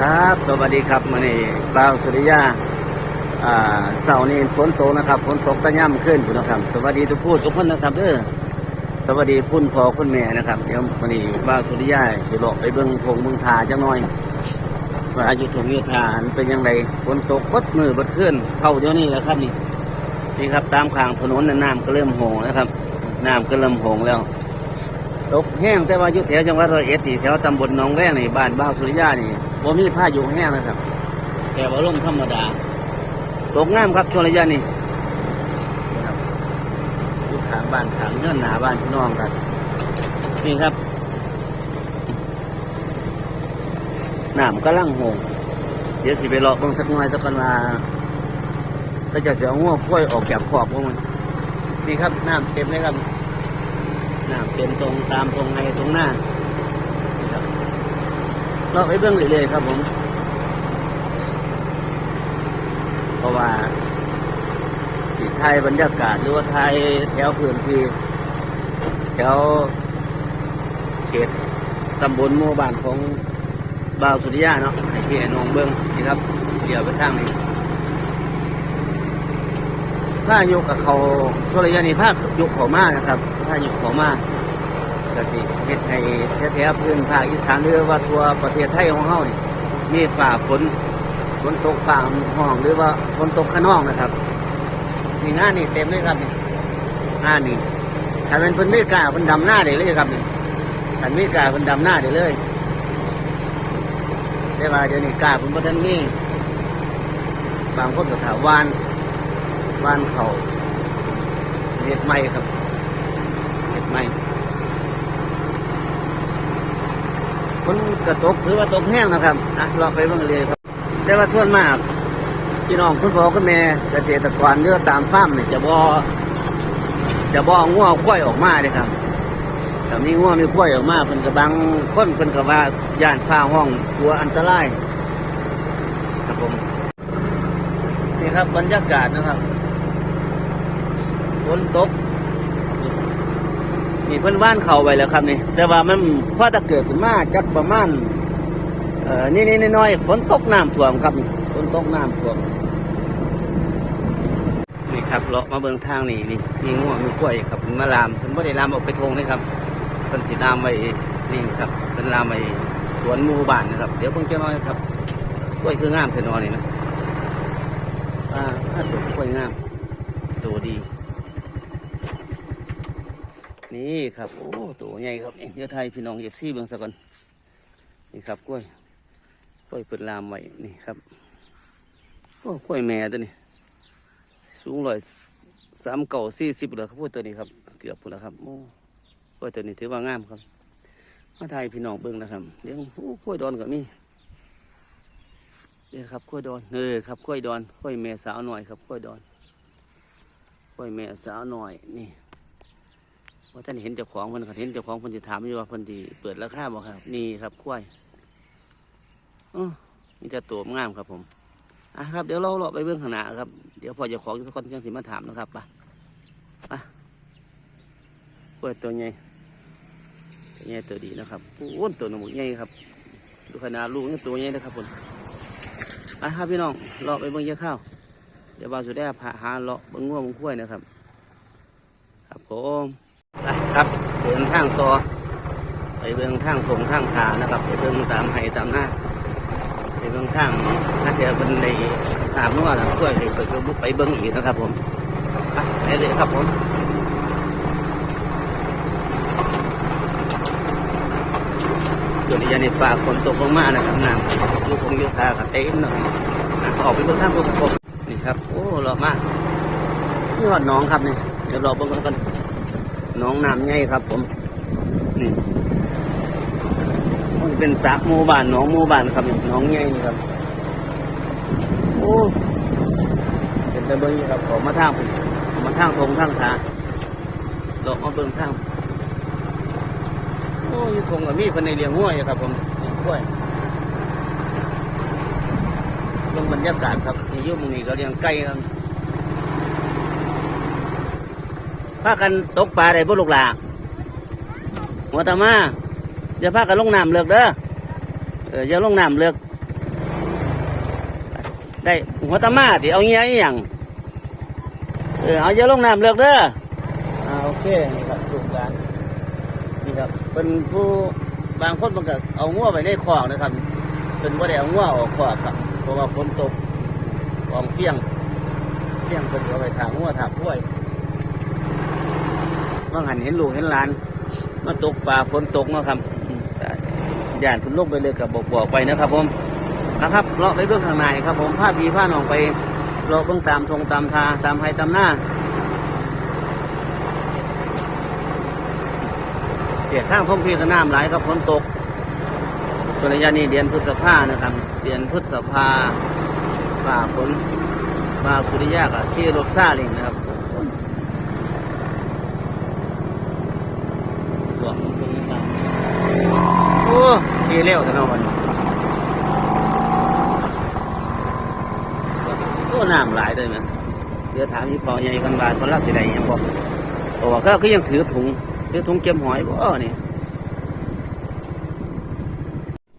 ครับ สวัสดีครับมานี่บ่าวสุริยาอ่าเสาร์นี้ฝนตกนะครับฝนตกตะย่ำขึ้นคุณนะครับ สวัสดีทุกผู้ทุกคนนะครับเด้อสวัสดีคุณพ่อคุณแม่นะครับเดี๋ยวมานี่บ่าวสุริยาจะเลาะไปเบิ่งทงเมืองทาจังหน่อยว่าอายุทงยุทธานเป็นยังไงฝนตกวัดมือบัดขึ้นเข้าเดี๋ยวนี้แหละครับนี่นี่ครับตามข้างถนนน่ะน้ำก็เริ่มโหงนะครับน้ำก็เริ่มโหงแล้วตกแห้งแต่ว่าอยู่แถวจังหวัดร้อยเอ็ดนี่แถวตำบลหนองแวงนี่บ้านบ้าวสุริยานี่ บ่มีผ้าอยู่แห้งนะครับ แต่ว่าลมธรรมดา ตกงามครับช่วงระยะนี้นะครับอยู่ทางบ้านทางเงื่อนหนาบ้านพี่น้องครับนี่ครับน้ำกำลังโหงเดี๋ยวสิไปรอเบิ่งสักหน่อยสักกันว่าก็จะเสียงัวค่อยออกจากขอบพวกมันนี่ครับน้ำเต็มเลยครับน้ำเป็นตรงตามตรงไงตรงหน้าครับ เราไปเบื้องเรื่อยๆครับผม เพราะว่าที่ไทยบรรยากาศหรือว่าไทยแถวพื้นที่แถวเขตตำบลหมู่บ้านของบ่าวสุริยาเนาะให้พี่น้องเบื้องนี่ครับเดี๋ยวไปทางนี้ผ้ายกกับเขาสุริยานี่ผ้ายกเขามากนะครับผ้ายกเขามาก สิเฮ็ดให้แท้ๆพื้นภาคอีสานหรือว่าทั่วประเทศไทยของเฮานี่มีฝ่าฝนฝนตกฝ่าห้องหรือว่าฝนตกขนอกนะครับนี่หน้านี่เต็มเลยครับนี่หน้านี่ถ้าเป็นเพิ่นมีกาเพิ่นดำหน้าได้เลยครับนี่ถ้ามีกาเพิ่นดำหน้าได้เลยแต่ว่าเดี๋ยวนี้กาเพิ่นบ่ทันมีบางคนก็ถาวานวานเขาเฮ็ดใหม่ครับเฮ็ดใหม่ ฝนกระตกหรือว่าตกแห้งนะครับอะเราไปเบิ่งเลยครับ แต่ว่าส่วนมากพี่น้องคุณพ่อคุณแม่เกษตรกรเลือตามฟาร์มเนี่ยจะบ่จะบ่องัวควยออกมาเลยครับแต่มีงัวมีควยออกมาเพิ่นก็บางคนเพิ่นก็ว่าย่านฟ้าห้องกลัวอันตรายครับผมนี่ครับบรรยากาศนะครับฝนตก นี่เพิ่นว่านเขาไว้แล้วครับนี่ แต่ว่ามันพอตะเกิดขึ้นมาจักประมาณเอ่อนี่นี่น้อยๆฝนตกน้ำท่วมครับฝนตกน้ำท่วมนี่ครับเลาะมาเบิ่งทางนี่นี่มีง่วงมีกล้วยครับมาลามเพิ่นบ่ได้ลามออกไปทงนี่ครับเพิ่นสิลามไว้นี่ครับเพิ่นลามไว้สวนหมู่บ้านนะครับ เดี๋ยวเพิ่งจะน้อยครับกล้วยคืองามเทนอนี่นะอ่าถ้าตัวกล้วยงามตัวดี นี่ครับโอ้ตัวใหญ่ครับเดี๋ยวไทยพี่น้องเอฟซีเบิ่งสักก่อนนี่ครับกล้วยกล้วยเปิดลามไว้นี่ครับโอ้กล้วยแม่ตัวนี้ สูงร้อยสามเก่าสี่สิบเลยครับพูดตัวนี้ครับ เกือบหมดแล้วครับโอ้กล้วยตัวนี้ถือว่างามครับมาไทยพี่น้องเบิ่งนะครับเดี๋ยวโอ้กล้วยดอนก็มีเดี๋ยวครับกล้วยดอนเออครับกล้วยดอนกล้วยแม่สาวหน่อยครับกล้วยดอนกล้วยแม่สาวหน่อยนี่ ว่าท่านเห็นเจ้าของเพิ่นเห็นเจ้าของเพิ่นสิถามอยู่ว่าเพิ่นสิเปิดราคาบ่ครับ นี่ครับกล้วยอ๋อมีแต่ตัวงามครับผมอะครับเดี๋ยวเราเลาะไปเบื้องข้างหน้าครับเดี๋ยวพอเจ้าของทุกคนจังสิมาถามนะครับไปไปกล้วยตัวใหญ่ตัวใหญ่ตัวดีนะครับอ้นตัวหนุ่มใหญ่ครับดูขนาดลูกนี่ตัวใหญ่นะครับผมไปครับพี่น้องเลาะไปเบื้องเยอะข้าวเดี๋ยวบาสุดได้พาหาเลาะเบื้องง่วงเบื้องกล้วยนะครับ ครับผม ไปครับเดินทางต่อไปเบิ่งทางทงทางขานะครับไปเบิ่งตามไห้ตามหน้าไปเบิ่งทางถ้าเจอเป็นในตามนัวแล้วช่วยไปไปเบิ่งไปเบิ่งอีกนะครับผมไปเลยครับผมส่วนนี้ยันในป่าฝนตกลงมานะครับน้ำลูกคงยุทากับเต็มหน่อยออกไปเบิ่งทางตรงผมนี่ครับโอ้หล่อมากนี่หอดน้องครับนี่เดี๋ยวรอเบิ่งกันก่อ น้องน้ำใหญ่ครับ ผมนี่มันเป็นสระหมู่บ้านน้องหมู่บ้านครับน้องใหญ่นี่ครับโอ้เป็นตะเบิงครับขอมาทางผมขอมาทางทงทางขาดอกมาเบิงทางโอ้ยคงกับมีคนในเลี้ยงห้วยอยครับ ผมห้วยเบิ่งบรรยากาศครับนี่อยุ่หมองนี้ก็เลี้ยงไก่ครับ พากันตกปลาได้บ่ลูกหลาหัวตามาอย่าพากันลงน้ำเลือกเด้อเอออย่าลงน้ำเลือก ได้หัวตะมาติเอาเงี้ยอีหยังเออเอาอย่าลงน้ำเลือกเด้ออ่าโอเคนี่ครับถูกการนี่ครับเป็นผู้บางคนมันก็เอางัวไปในคอกนะครับเป็นว่าได้เอางัวออกคอกครับเพราะว่าฝนตกกองเฟี้ยงเฟี้ยงเป็นเอาไปถางงัวถางกล้วย บาหันเห็นลูกเห็นหลาน มาตกปลาฝนตกเนาะครับอย่านคุณลงไปเลยกับบอกบอกไปนะครับ ผมนะครับเลาะไปเบื้องข้างในครับ ผมผ้าพีผ้าหนองไปเลาะเบื้องตามทงตามทาตามไฮตามหน้าเปียกข้างทมพีก็น้ำไหลครับฝนตกส่วนระยะนี้เดือนพฤษภานะครับเดือนพฤษภาฝ่าฝนฝ่าสุริยะกับที่รถซาเลิงนะครับ หลวงตรงนี้ตามโอ้ทีเร็วแต่เนาะวันนี้โอ้น้ำหลายเลยมั้ยเดี๋ยวถามยี่ปอใหญ่คนบาทคนรับสิได้ยังบอกบอกว่าเขาก็ยังถือถุงถือถุงเก็บหอยบ่นี่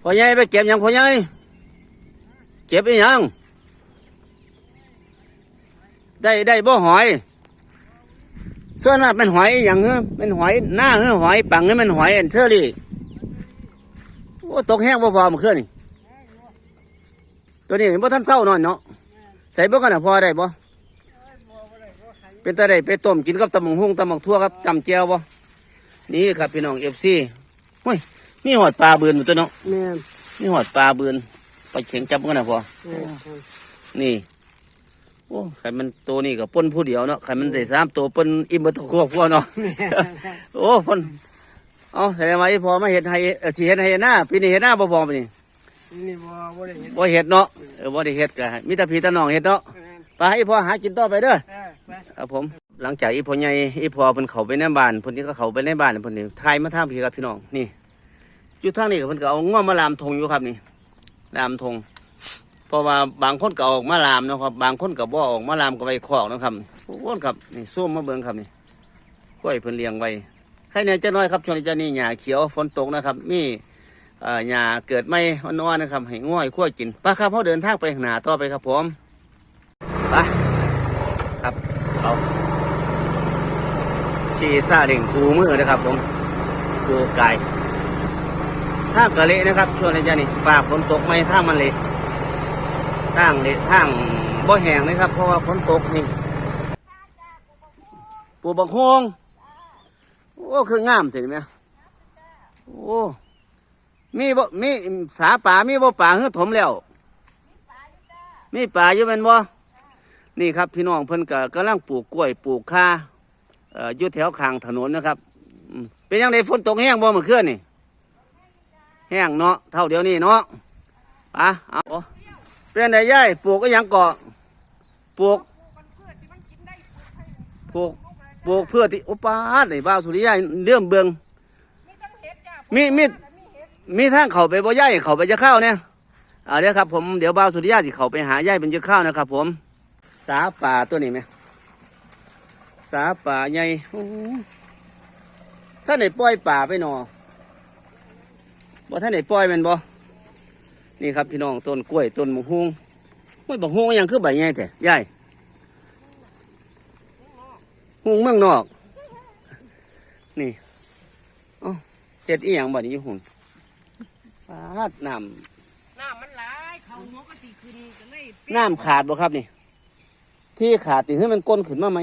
พอใหญ่ไปเก็บยังพอใหญ่เก็บอีหยังได้ได้บ่หอย ส่วนมากเป็นหอยอย่างเงี้ยเป็นหอยหน้าเงี้ยหอยปังเงี้ยมันหอยอันเชอรี่ อ้ตกแห้งบ่พอเมื่อคืนนี่ตัวนี้บ่ท่านเศร้านอนเนาะใส่บ่กันนะพอได้บ่เป็นตาได้ไปต้มกินกับตำบักหุ่งตำบักทั่วครับจำเจียวบ่นี่ครับพี่น้องเอฟซีเฮ้ยมีหอดปลาเบือนอยู่ตัวเนาะแม่นมีหอดปลาเบือนไปเข็งจับกันนะพอแม่นนี่โอ้ใครมันตัวนี้กับปนผู้เดียวเนาะใครมันได้สามตัวปนอิ่มมาทุกครอบครัวเนาะโอ้ปน เอาแสดงว่าอีพอมาเห็ดให้เอ่อสิเห็ดให้หน้าปีนี้เห็ดหน้าบ่พอปีนี้นี่บ่บ่ได้เห็นบ่เห็ดเนาะเออบ่ได้เห็ดกะมีแต่พี่ตาน้องเห็ดเนาะแม่นไปให้พ่อหากินต่อไปเด้อเออไปครับผมหลังจากอีพ่อใหญ่อีพ่อเพิ่นเข้าไปในบ้านเพิ่นนี่ก็เข้าไปในบ้านเพิ่นนี่ทายมาทางพี่ครับพี่น้องนี่อยู่ทางนี้ก็เพิ่นก็เอาง้อมาลามทงอยู่ครับนี่ลามทงเพราะว่าบางคนก็ออกมาลามเนาะครับ บางคนก็บ่ออกมาลามก็ไปคอกเนาะครับโอ้โหครับนี่ส้มมาเบิ่งครับนี่กล้วยเพิ่นเลี้ยงไว้ ใครเนี่ยจะน้อยครับช่วงนี้จะนี่หญ้าเขียวฝนตกนะครับนี่หญ้าเกิดไม่อ่อนๆนะครับให้ง่อยขั้วกินไปครับเขาเดินทางไปหนาต่อไปครับผมไปครับเอาชีซาเด่งกูมือนะครับ ผมกูไก่ทางกะเละนะครับช่วงนี้จะนี่ฟ้าฝนตกไม่ทางมันเละทางนี่ทางบ่แห้งนะครับ เพราะว่าฝนตกนี่ปูบักฮวง โอ้คืองามถึงไหมโอ้มีบ่มีสาป่ามีบ่ป่าเฮือถมแล้ว มีป่าอยู่แม่นบ่นี่ครับพี่น้องเพิ่นก็กำลังปลูกกล้วยปลูกข่าอ่ออยู่แถวข้างถนนนะครับเป็นยังไงฝนตกแห้งบ่เมื่อคืนนี่แห้งเนาะเท่าเดียวนี้เนาะอะเอาเป็นไงย่ายปลูกก็ยังเกาะปลูกปลูก ปลูกเพื่อที่อุปาทในบ้าวสุริยาเลื่อมเบือง มีมีมีทางเขาไปบ่ย่ายเขาไปจะเข้าเนี่ยเอาเดี๋ยวครับผมเดี๋ยวบ้าวสุริยาที่เขาไปหาย่ายเป็นจะเข้านะครับ ผมสาป่าตัวนี้ไหมสาป่าใหญ่โอ้โหท่านไหนปล่อยป่าไปหนอบ่ท่านไหนปล่อยแมันบ่นี่ครับพี่น้องต้นกล้วยต้นมะฮวงไม่บักฮวงยังคือใบใหญ่แต่ใหญ่ ฮวงเมืองนอก นี่เอ้าเฮ็ดอีหยังบ่นี้อยู่หุ่นปาดน้น้ำมันหลายเขาหัวก็สิขึ้นก็เลยำน้ำขาดบ่ครับนี่ ที่ขาดนี่ให้มันก้นขึ้นมาไหม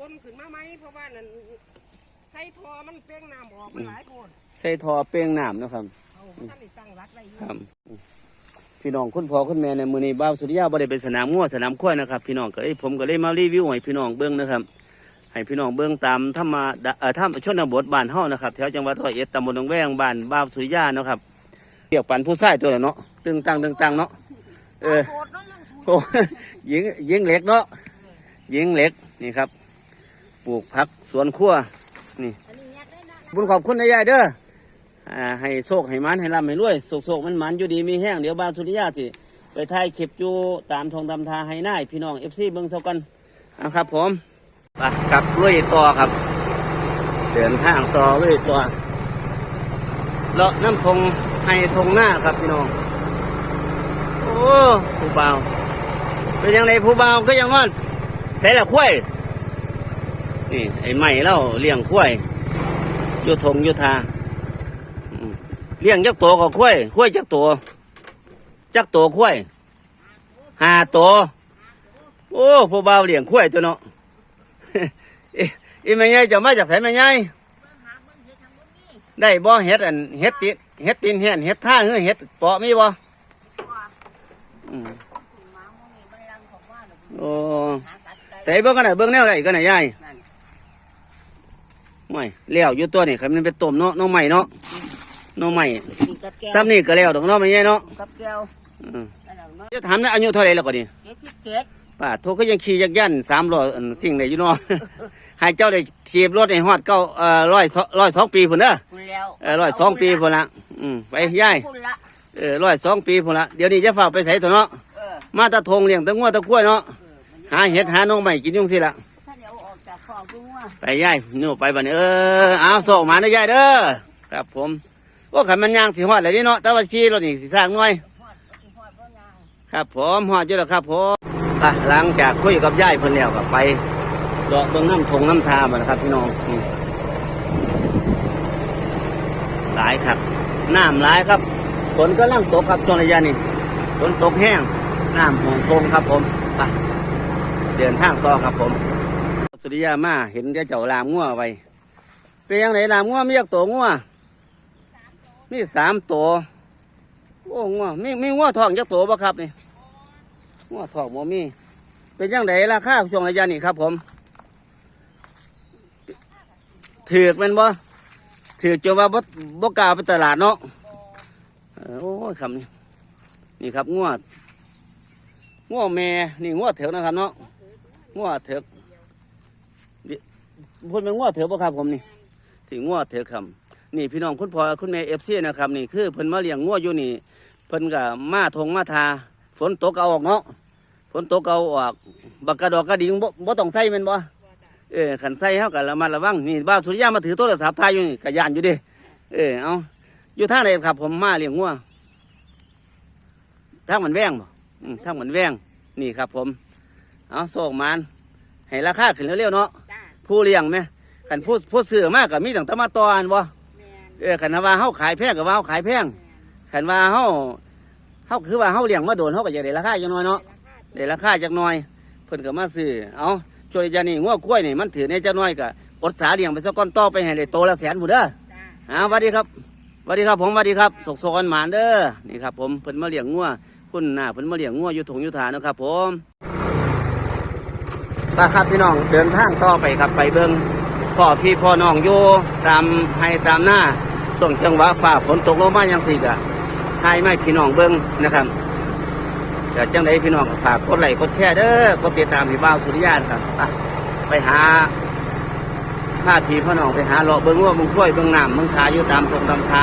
ก้นขึ้นมาไหมเพราะว่านั่นใส่ทอมันเป้งน้ำออกมันหลายโพดใส่ทอเป้งน้ำเนาะครับ เขาท่านได้ตั้งรักได้อยู่ครับพี่น้องคุณพ่อคุณแม่ในมือนี้บ้าวสุริยาบ่ได้เป็นสนามงัวสนามข้วยนะครับ พี่น้องก็เลยผมก็เลยมารีวิวให้พี่น้องเบิ้งนะครับ ให้พี่น้องเบิ้องตามธรรมาเอ่อธรรมชนบทบ้านเฮานะครับแถวจังหวัดร้อยเอ็ดตำบลหนองแวงบ้านบ้าวสุริยาเนาะครับเรียกปันผู้ชายตัวละเนาะตึงตังตึงตังเนาะเออโสดเนาะยังสูงโอ้ยิงยิงเหล็กเนาะยิงเหล็กนี่ครับ ปลูกผักสวนครัวนี่ บุญขอบคุณนายายเด้ออ่าให้โชคให้มันให้ร่ำให้รวยโศกโศกมันมันอยู่ดีมีแห้งเดี๋ยวบ้านสุริยาสิไปถ่ายคลิปอยู่ตามทงตามทาให้หนายพี่น้องเอฟซีเบิ้งเซากันนะครับผม ปกลับลุยต่อครับ เดินทางต่อลุยต่อเลาะน้ำทงให้ทงหน้าครับพี่น้อง โอ้ผู้เบาเป็นยังไงผู้เบาก็ยังนอนใส่ละคุ้ยนี่ไอ้ใหม่เล่าเลี้ยงคุ้ยยุทงยุทาเลี้ยงจักตัวก็คุ้ยคุ้ยจักตัวจักตัวคุ้ยห้าตัวโอ้ผู้เบาเลี้ยงคุ้ยตัวเนาะ อ๊ะอีแม่ใหญ่จะมาจากไสแม่ใหญ่ได้บ่เฮ็ดอันเฮ็ดติเฮ็ดตินเฮ็ดเฮ็ดท่าเฮ้ยเฮ็ดเปาะมีบ่อืมโอ้ใส่เบิ่งกันน่ะเบิ่งแนวไหนกันน่ะยายไม่แล้วอยู่ตัวนี่คันมันเป็นต้มเนาะน้องใหม่เนาะน้องใหม่มีกับแก้วซ้ำนี่ก็แล้วดอกเนาะแม่ใหญ่เนาะกับแก้วอืมนั่นแหละเนาะจะถามนะอายุเท่าไหร่แล้วก็นี่เจ็ดสิบเจ็ด ป้าโทก็ยังขี่ยักยันสามร้อยอันสิ่งไหนอยู่เนาะ ให้เจ้าได้ถีบรถให้ฮอดเก้าเอ่อร้อยร้อยสองปีพุ่นเด้อคุณแล้วเออร้อยสองปีพุ่นละอืมไปย่ายคุณละเออร้อยสองปีพุ่นละเดี๋ยวนี้จะฝากไปใส่ตัวเนาะเออมาตะทงเลี้ยงตะงัวตะกล้วยเนาะหาเห็ดหาน้องใหม่กินยุ่งสิละถ้าเดี๋ยวออกจากคอกดูว่าไปย่ายนู่นไปบัดนี้เออเอาโศกมาเด้อย่ายเด้อครับผมโอ้ขันมันย่างสิฮอดเลยนี่เนาะแต่ว่าขี่รถนี่สิสร้างหน่อยหอดหอดพ่อยาง ครับผมฮอดอยู่แล้วครับผม อะหลังจากคุยกับย่ายเพิ่นแล้วก็ไปเลาะเบิ่งน้ำทงน้ำทาบัดนะครับ พี่น้องหลายครับน้ำหลายครับฝนก็ลังตกครับช่วงระยะนี้ฝนตกแห้งน้ำหงคงครับผมไปเดินทางต่อครับผมสุริยามาเห็นเจ้าเจ้าลามงัวไว้เป็นยังไงลามงัวมีอยากตัวงัวมีสามตัวโอ้งัวมีมีงัวทองจักตัวบ่ครับนี่ งัวทองบ่มี เป็นยังไงราคาช่วงระยะนี้ครับ ผมถือกมันบ่ถือกจนว่าบ่บ่กล้าไปตลาดเนาะโอ้ยคำนี้นี่ครับงัวงัวแม่นี่งัวเถือกนะครับเนาะงัวเถือกพูดเป็นงัวเถือกบ่ครับผมนี่ที่งัวเถือกคำนี่พี่น้องคุณพ่อคุณแม่เอฟซีนะครับนี่คือเพิ่นมาเลี้ยงงัวอยู่นี่เพิ่นก็มาทงมาทา ฝนตกเอาออกเนาะฝนตกเอาออกบักกระดอกกระดิ่งบ่บ่ต้องใส่แมันบ่เออขันใส่เฮากันระมัดระวังนี่บ้าวสุริยามาถือโทรศัพท์ถ่ายอยู่นี่กะยานอยู่เดิเออเอาอยู่ทางไหนครับ ผมมาเลี้ยงงัวทางมันแวงบ่อืมทางมันแวงนี่ครับ ผม เอาโศกมันให้ราคาขึ้นเร็วๆเนาะจ้าผู้เลี้ยงไหมขันผู้ผู้ซื้อมากกับมีตั้งแต่มาตอนบ่แมนเออขันว่าเฮาขายแพงกับว่าเฮาขายแพงขันว่าเฮา เฮาคือว่าเฮาเลี้ยงมาโดนเฮาก็จะได้ราคาจังน้อยเนาะได้ราคาจักหน่อยเพิ่นก็มาซื้อเอาช่วยยานี่งัวกล้วยนี่มันถือในจักหน่อยก็อดสาเลี้ยงไปสักก้อนต่อไปให้ได้โตละแสนผู้เด้อจ้าอ่าสวัสดีครับสวัสดีครับผมสวัสดีครับสกสกอนหมานเด้อนี่ครับผมเพิ่นมาเลี้ยงงัวคุณหน้าเพิ่นมาเลี้ยงงัวอยู่ถงอยู่ฐานนะครับผมไปครับพี่น้องเดินทางต่อไปครับไปเบิ่งพ่อพี่พ่อน้องอยู่ตามให้ตามหน้าช่วงจังหวะฝ่าฝนตกลงมาอย่างสี่กะ ให้ไม่พี่น้องเบิ่งนะครับจะจังไดพี่น้องฝากกดไลค์กดแชร์เด้อกดติดตามพี่บ่าวสุริยานครับไปหาพาพี่พ่อน้องไปหาเลาะเบิ้งว่ามึงกล้วยเบิ้งน้ำมึงขาอยู่ตามตรงตามทา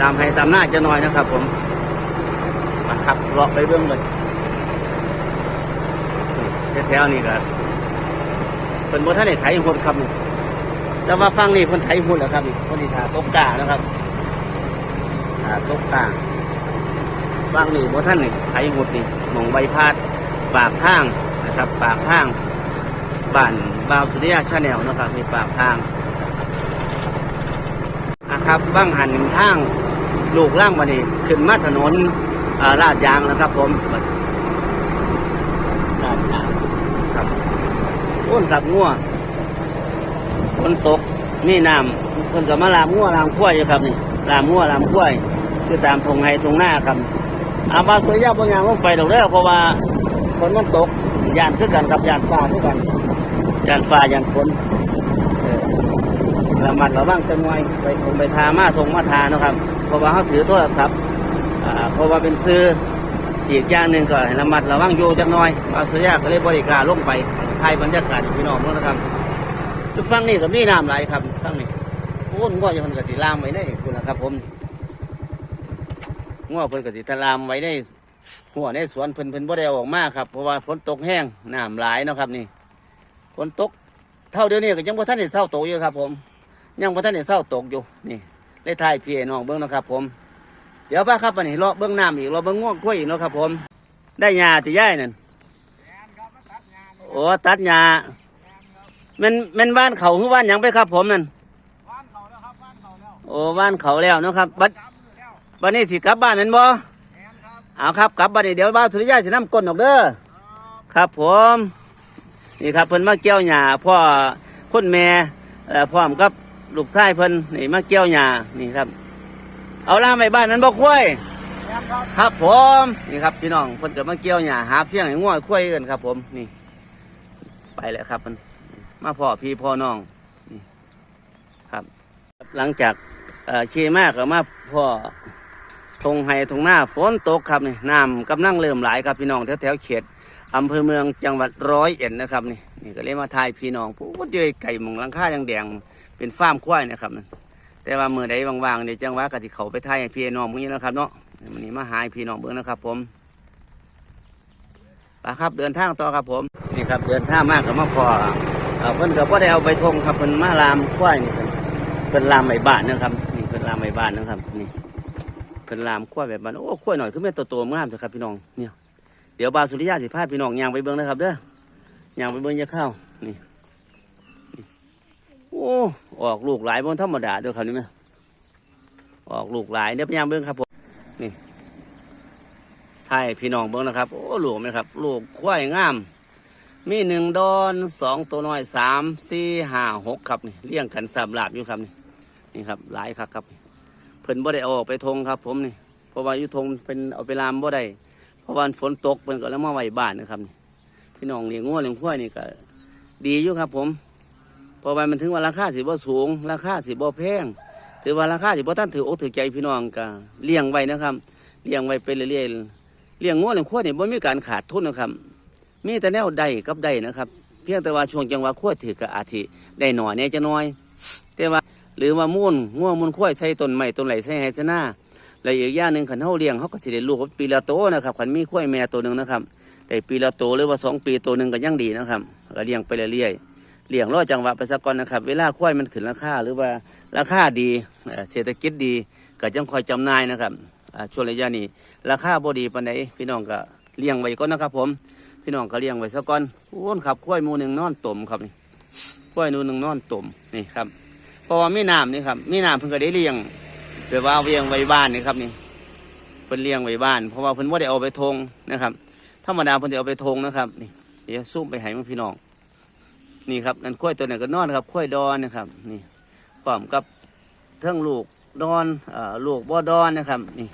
ตามให้ตามหน้าจะน่อยนะครับ ผมมาครับเลาะไปเบิ้งเลยแถวๆนี่ก็เป็นบท่านไหนไถหุ่นครับนี่แต่ว่าฟังนี่คนไถหุ่นแล้วครับนี่คนที่ทาตกกานะครับ ทาตกกาบางนี่บ่ท่านนี่ไถหมดนี่หมองใบพาดปากข้างนะครับ ปากข้างบ้านบาวสุริยาชาแนลนะครับมีปากข้างนะครับบ้างหันทางลูกล่างมานี่ขึ้นมาถนนาลาดยางนะครับ ผมลาดยางครับอ้นขับงัวฝนตกนี่น้ำเพิ่นก็มาลามงัวลามขั้วยอยู่ครับนี่ลามงัวลามขั้ว ยคือตามทงไห้ตรงหน้าครับอาบาสวยยาบางอย่างลงไปดอกเด้อเพราะว่าฝนมันตกยานคือกันกับยานฟ้าคือกันยานฟ้ายานฝนเออระมัดระวังจังไว้ไปคงไปทามาทงมาทานะครับ เพราะว่าเขาถือโทรศัพท์อ่าเพราะว่าเป็นซื้ออีกอย่างหนึ่งก็ให้ระมัดระวังอยู่จังน้อยบาสวยยาก็เลยบริการลงไปถ่ายบรรยากาศพี่น้องนะครับจุดฟังนี่ก็มีน้ำไหลครับฟังนี่โอ้นก็จะมันกสิลามไว้ได้คุณนะครับผม ง้อเพิ่นก็สิตะลามไว้ในหัวในสวนเพิ่นเพิ่นบ่ได้ออกมาครับเพราะว่าฝนตกแห้งน้ำหลายเนาะครับนี่ฝนตกเท่าเดียวนี้ก็ยังบ่ทันได้เศร้าตกอยู่ครับ ผม ยังบ่ทันได้เศร้าตกอยู่นี่เลยถ่ายพี่น้องเบิ่งนะครับ ผม เดี๋ยวป้าครับวันนี้เลาะเบิ่งน้ำอีกเลาะเบิ่งง่วงกล้วยอีกเนาะครับ ผม ได้ยาที่ย่ายนั่นโอ้ตัดหญ้ามันมันบ้านเขาคือบ้านยังไปครับ ผมนั่นบ้านเขาแล้วครับบ้านเขาแล้วโอ้บ้านเขาแล้วเนาะครับบัด บัดนี้สิกลับบ้านนั่นบ่เอาครับกลับบัดนี้เดี๋ยวบ้านสุริยาสินำก้นออกเด้อครับผมนี่ครับเพิ่นมาเกี่ยวหญ้าพ่อคุณแม่พร้อมกับลูกชายเพิ่นนี่มาเกี่ยวหญ้านี่ครับ เอาล่าไปบ้านนั้นบ่คุ้ยครับผมนี่ครับพี่น้องเพิ่นก็มาเกี่ยวหญ้าหาเฟี้ยงให้ง่วคุ้ยกันครับ ผมนี่ ไปแล้วครับมันมาพ่อพี่พ่อน้องนี่ครับ หลังจากเอ่อเคมากก็มาพ่อ ทงไห้ทงหน้าฝนตกครับนี่น้ำกำลังเริ่มไหลครับพี่น้องแถวแถวเขตอำเภอเมืองจังหวัดร้อยเอ็ดนะครับนี่นี่ก็เลยมาทายพี่น้องพูดเยยไก่หมงลังค่ายังแดงเป็นฟาร์มควายนะครับนั่นแต่ว่าเมื่อใดว่างๆเดี๋ยวจังหวะก็สิเขาไปทายพี่น้องพวกนี้นะครับเนาะวันนี้มาหาให้พี่น้องเบิ่งนะครับ ผมไปครับเดินทางต่อครับผมนี่ครับเดินทางมากกับมาพอเอ่อเพิ่นก็บ่ได้เอาไปทงครับเพิ่นมาลามควายนี่เพิ่นลามใบบ้านนะครับนี่เพิ่นลามใบบ้านนะครับนี่ พิ่นลามขั้วแบบมันโอ้ขั้วหน่อยคือแม่นโตๆงามเถอะครับพี่น้องเนี่ยเดี๋ยวบาสุริยาสิพาพี่น้องยางไปเบิ่งนะครับเด้อยางไปเบิ่งยาข้าวนี่โอ้ออกลูกหลายบนธรรมดาเด้อครับนี่แม่ออกลูกหลายเดี๋ยวไปยางเบิ่งครับผมนี่ให้พี่น้องเบิ่งนะครับโอ้ลูกไหมครับ ลูกควายงาม มีหนึ่งดอนสองตัวน้อยสามสี่ห้าหกครับนี่เลี้ยงกันสามหลาบอยู่ครับนี่นี่ครับหลายครับครับ เพิ่นบ่ได้เอาออกไปทงครับ ผมนี่เพราะว่าอยู่ทงเป็นเอาไปลามบ่ได้เพราะว่าฝนตกเพิ่นก็แล้วมาไว้บ้านนะครับนี่พี่น้องเลี้ยงงัวเลี้ยงควายนี่ก็ดีอยู่ครับ ผมพราะว่ามันถึงว่าราคาสิบ่สูง ราคาสิบ่แพงถือว่าราคาสิบ่ทันถืออกถือใจพี่น้องก็เลี้ยงไว้นะครับเลี้ยงไว้ไปเรื่อยๆเลี้ยงงัวเลี้ยงควายนี่บ่มีการขาดทุนนะครับ มีแต่แนวใดกับใดนะครับ เพียงแต่ว่าช่วงจังหวะควายถือก็อาจสิได้หน่อยเนี่ยจะน้อย แต่ว่า หรือว่ามุ่นง่วงมุ่นข้อยใส่ต้นไม้ต้นไหลใส่ไฮซนาแล้วอีกอย่างหนึ่งขันเฮาเลี้ยงเขาก็สิได้ลูกปีละโตนะครับขันมีข้อยแม่ตัวหนึ่งนะครับ แต่ปีละโตหรือว่าสองปีตัวหนึ่งก็ยังดีนะครับก็เลี้ยงไปเรื่อยๆเลี้ยงรอจังหวะไปสักก่อนนะครับ เวลาข้อยมันขึ้นราคาหรือว่าราคาดีเศรษฐกิจดีก็จังคอยจำนายนะครับช่วงระยะนี้ราคาบดีปานใดพี่น้องก็เลี้ยงไว้ก่อนนะครับ ผม พี่น้องก็เลี้ยงไว้สักก่อนอ้นครับข้อยมูหนึ่งนอนตุ่มครับนี่ข้อยนูหนึ่งนอนต่มนี่ครับ ราะว่ามีน้ำนี่ครับมีน้ำเพิ่นก็ได้เลี้ยงแบบว่าเลี้ยงไว้บ้านนี่ครับนี่เพิ่นเลี้ยงไว้บ้าน เพราะว่าเพิ่นว่าได้เอาไปทงนะครับธรรมดาเพิ่นจะเอาไปทงนะครับนี่เดี๋ยวซูมไปให้มันพี่น้องนี่ครับนั่นข้อยตัวนี้ก็นอนครับข้อยดอนนะครับ นี่พร้อมกับเทั้งลูกดอนอลูกบ่ดอนนะครับ นี่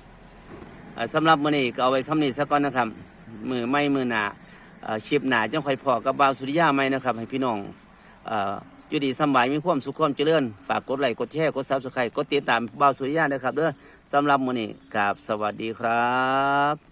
อ่าสำหรับมื้อนี้ก็เอาไว้ซ้ำนี้ซะก่อนนะครับมือไม่มือหนาเอ่อชิปหนาจังค่อยพอกับบาวสุริยาไหมนะครับ ให้พี่น้อง อยู่ดีสบายมีความสุขความเจริญ ฝากกดไลค์กดแชร์กดซับสไครต์กดติดตามบ่าวสุริยานะครับเด้อสำหรับมื้อนี้กราบสวัสดีครับ